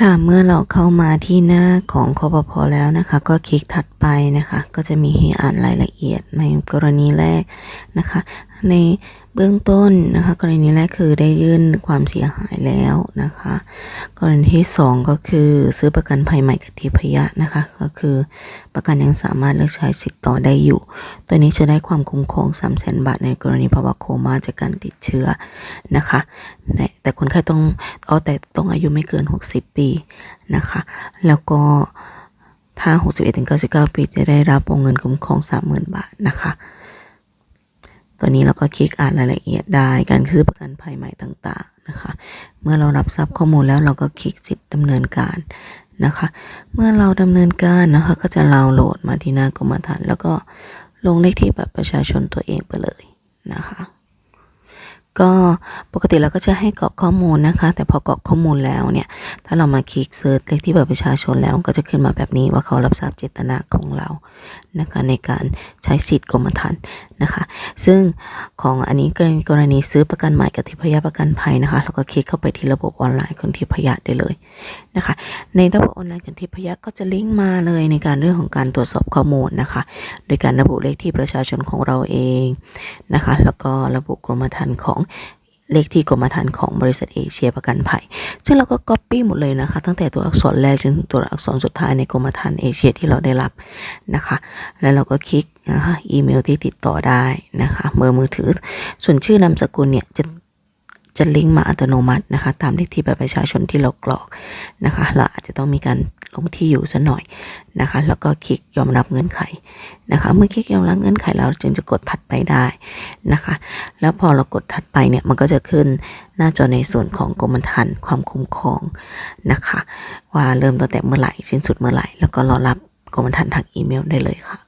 ค่ะ เมื่อเราเข้ามาที่หน้าของคอปพอแล้วนะคะ ก็คลิกถัดไปนะคะ ก็จะมีให้อ่านรายละเอียดในกรณีแรกนะคะ ในเบื้องต้นนะคะกรณีแรกคือได้ยื่นความเสียหายแล้วนะคะกรณีที่สองก็คือซื้อประกันภัยใหม่กับทิพยะนะคะก็คือประกันยังสามารถเลือกใช้สิทธิ์ต่อได้อยู่ ตัวนี้จะได้ความคุ้มครอง3 0 0 0 0 0บาท ในกรณีภาวะโคม่าจากการติดเชื้อนะคะแต่คนไข้ต้องเอาแต่ต้องอายุไม่เกิน 60 ปีนะคะแล้วก็ถ้า 61ถึง99 ปีจะได้รับวงเงินคุ้มครอง 30,000 บาทนะคะ ตัวนี้เราก็คลิกอ่านรายละเอียดได้ การซื้อประกันภัยใหม่ต่างๆนะคะ เมื่อเรารับทราบข้อมูลแล้วเราก็คลิกสิทธิ์ดำเนินการนะคะ เมื่อเราดำเนินการนะคะ ก็จะดาวน์โหลดมาที่หน้ากรมธรรม์แล้วก็ลงเลขที่บัตรประชาชนตัวเองไปเลยนะคะ ก็ปกติเราก็จะให้กรอกข้อมูลนะคะ แต่พอกรอกข้อมูลแล้วเนี่ย ถ้าเรามาคลิกเซิร์ชเลขที่บัตรประชาชนแล้วก็จะขึ้นมาแบบนี้ว่าเขารับทราบเจตนาของเรานะคะในการใช้สิทธิ์กรมธรรม์นะคะ ซึ่งของอันนี้เป็นกรณีซื้อประกันใหม่กับทิพยประกันภัยนะคะ แล้วก็คลิกเข้าไปที่ระบบออนไลน์ของทิพยได้เลยนะคะ ในระบบออนไลน์ของทิพยก็จะลิงก์มาเลยในการเรื่องของการตรวจสอบข้อมูลนะคะ โดยการระบุเลขที่ประชาชนของเราเองนะคะ แล้วก็ระบุกรมธรรม์ของ เลขที่กรมธรรม์ของบริษัทเอเชียประกันภัย ซึ่งเราก็ก๊อปปี้หมดเลยนะคะ ตั้งแต่ตัวอักษรแรกจนถึงตัวอักษรสุดท้ายในกรมธรรม์เอเชียที่เราได้รับนะคะ แล้วเราก็คลิกนะคะอีเมลที่ติดต่อได้นะคะเบอร์มือถือ ส่วนชื่อนามสกุลเนี่ยจะ จะลิงก์มาอัตโนมัตินะคะ ตามเลขที่บัตรประชาชนที่เรากรอกนะคะเราอาจจะต้องมีการลงที่อยู่สัหน่อยนะคะ แล้วก็คลิกยอมรับเงื่อนไขนะคะ เมื่อคลิกยอมรับเงื่อนไขแล้วจึงจะกดถัดไปได้นะคะ แล้วพอเรากดถัดไปเนี่ยมันก็จะขึ้นหน้าจอในส่วนของกรมธรรม์ความคุ้มครองนะคะ ว่าเริ่มตั้งแต่เมื่อไหร่สิ้นสุดเมื่อไหร่ แล้วก็รอรับกรมธรรม์ทางอีเมลได้เลยค่ะ